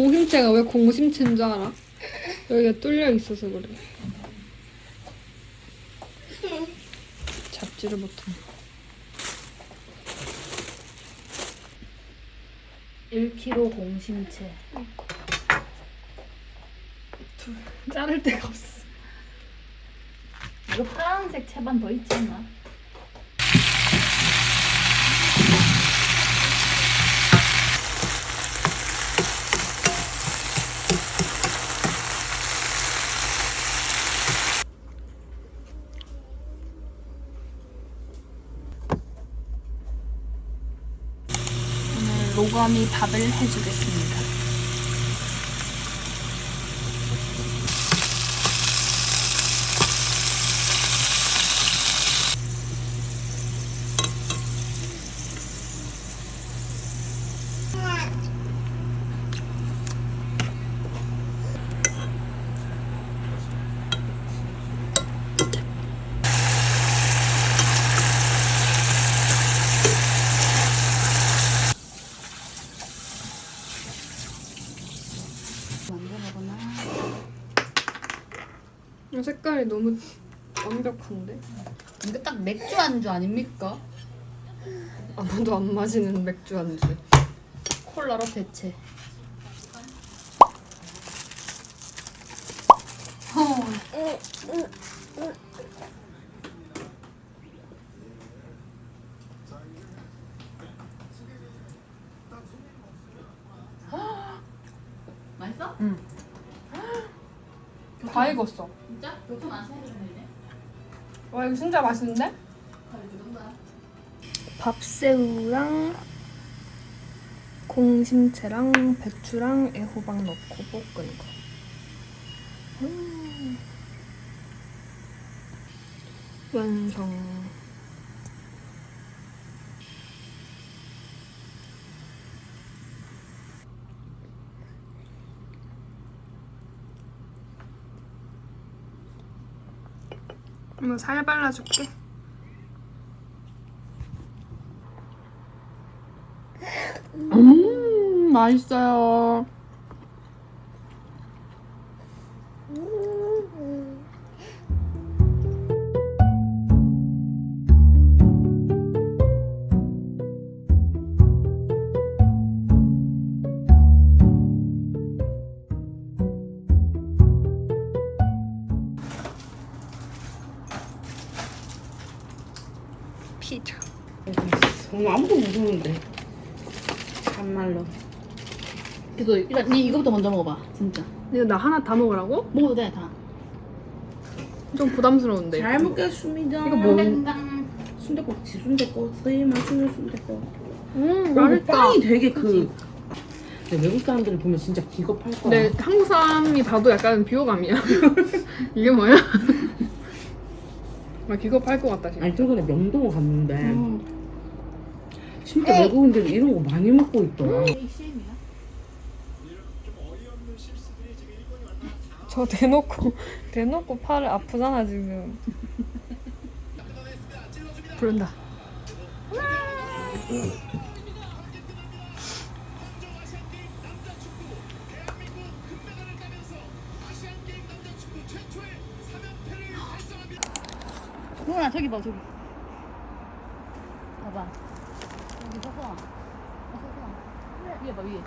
공심채가 왜 공심채인 줄 알아? 여기가 뚫려 있어서 그래. 잡지를 못해. 1kg 공심채. 자를 데가 없어. 이거 파란색 채반 더 있지 않나? 로감이 밥을 해주겠습니다. 언제 먹으나? 색깔이 너무 완벽한데? 이거 딱 맥주 안주 아닙니까? 아무도 안 마시는 맥주 안주. 콜라로 대체. 맛있어? 다 익었어. 진짜? 교촌 안 해주는데? 와 이거 진짜 맛있는데? 밥새우랑 공심채랑 배추랑 애호박 넣고 볶은 거. 음. 완성. 엄마 살 발라줄게. 음, 맛있어요. 정말 아무도 무서운데 참말로 그래도 일단 니 이거부터 먼저 먹어봐. 진짜. 이거 나 하나 다 먹으라고? 먹어도 돼 다. 좀 부담스러운데. 잘 먹겠습니다 이거 뭐- 지순대국 쓰이 맛있는 순대국 음, 그리고 맛있다. 빵이 되게 그 근데 외국 사람들이 보면 진짜 기겁할 거야 근데 한국 사람이 봐도 약간 비호감이야. 이게 뭐야? 막 기겁할 것 같다 지금. 아니 최근에 명동을 갔는데 음. 진짜 외국인들이 이런 거 많이 먹고 있더라 저 대놓고 대놓고 팔을 아프잖아 지금. 부른다. 누나 저기 봐 저기. 봐봐. 여기 서서. 어,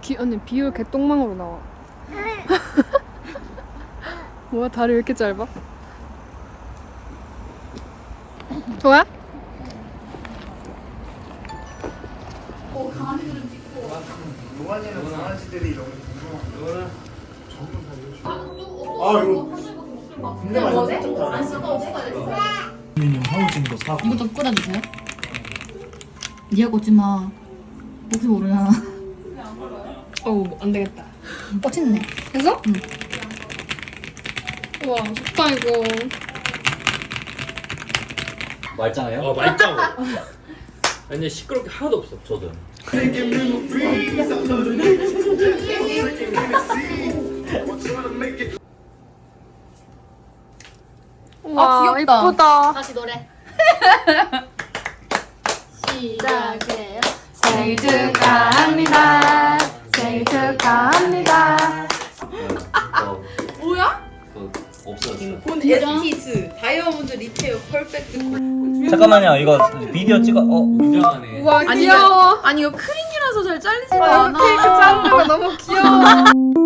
기, 언니 비율 개똥망으로 나와. 뭐야 다리 왜 이렇게 짧아? 좋아? 동안이는 강아지들이 너무 궁금한 아 이거 군대 맞아 민용 하우징도 사고 이거 좀 끓여주세요. 니가 꽂지 마. 혹시 모르잖아. 어우 안 되겠다. 꽂혔네. 해서? 응. 우와 좋다 이거. 맛있잖아요? 어 맛있다고 근데 시끄럽게 하나도 없어 저도 우와 귀엽다. 이쁘다. 다시 노래. 시작해요. 생일 축하합니다. 잠깐만요 이거 비디오 찍어 어 굉장하네. 우와 아니, 귀여워. 아니 이거 크림이라서 잘 잘리지가 아, 않아 케이크 자르는 거 너무 귀여워.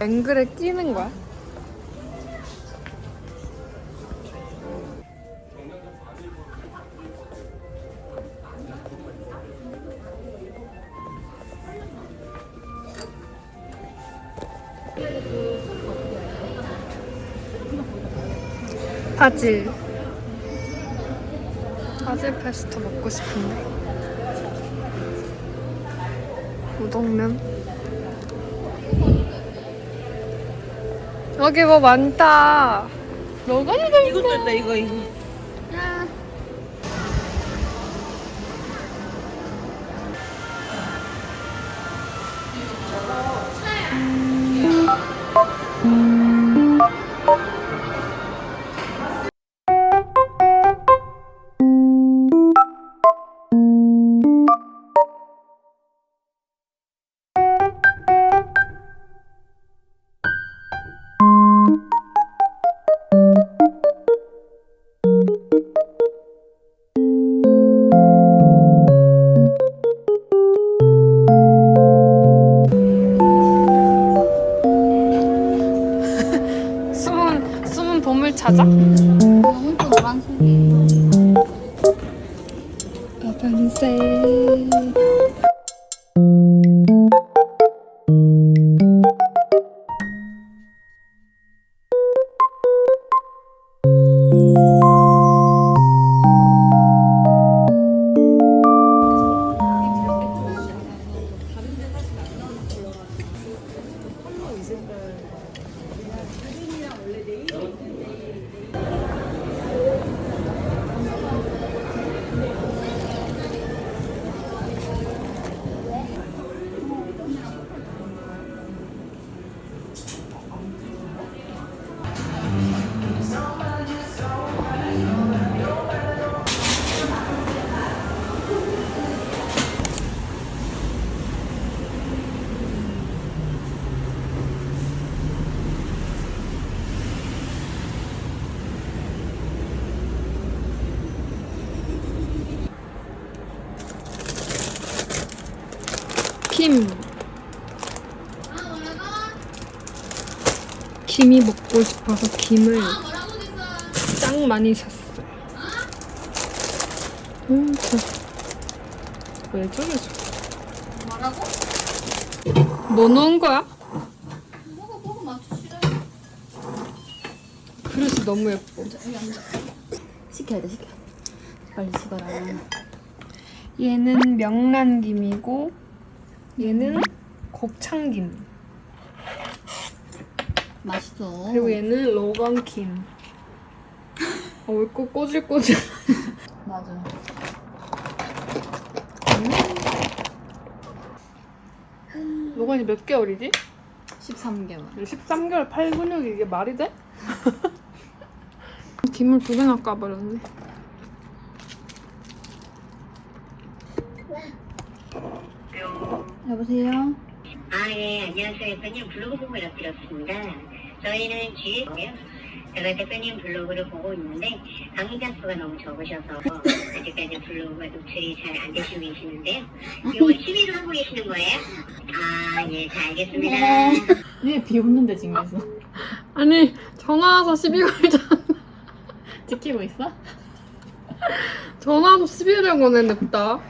앵글에 끼는 거야? 바질. 바질 페스토 먹고 싶은데. 우동면 여기 뭐 많다. 너가니가 이것도 이거 이거 파란 김. 김이 먹고 싶어서 김을 짱 많이 샀어 음, 저... 왜 저래 저 뭐라고? 뭐 넣은 거야? 뭐가 뭐가 맞추시래? 그릇이 너무 예뻐. 여기 앉아. 시켜야 돼 시켜. 빨리 식어라. 얘는 명란김이고 얘는 곱창김. 맛있어. 그리고 얘는 로건김. 어, 왜꼭 꼬질꼬질. 맞아. 로건이 몇 개월이지? 13개월. 13개월 팔 근육이 이게 말이 돼? 김을 두 개나 까버렸네 여보세요? 아, 예, 안녕하세요. 대표님 블로그 보고 연락드렸습니다. 저희는 GS고요. 제가 대표님 블로그를 보고 있는데 강의자 수가 너무 적으셔서 아직까지 블로그가 노출이 잘 안 되시고 계시는데요. 이걸 취미로 하고 계시는 거예요? 아, 예, 잘 알겠습니다. 얘 비웃는데 지금 계속 아니 전화 와서 시비 걸자 지키고 있어? 전화 와서 시비를 거네 냅다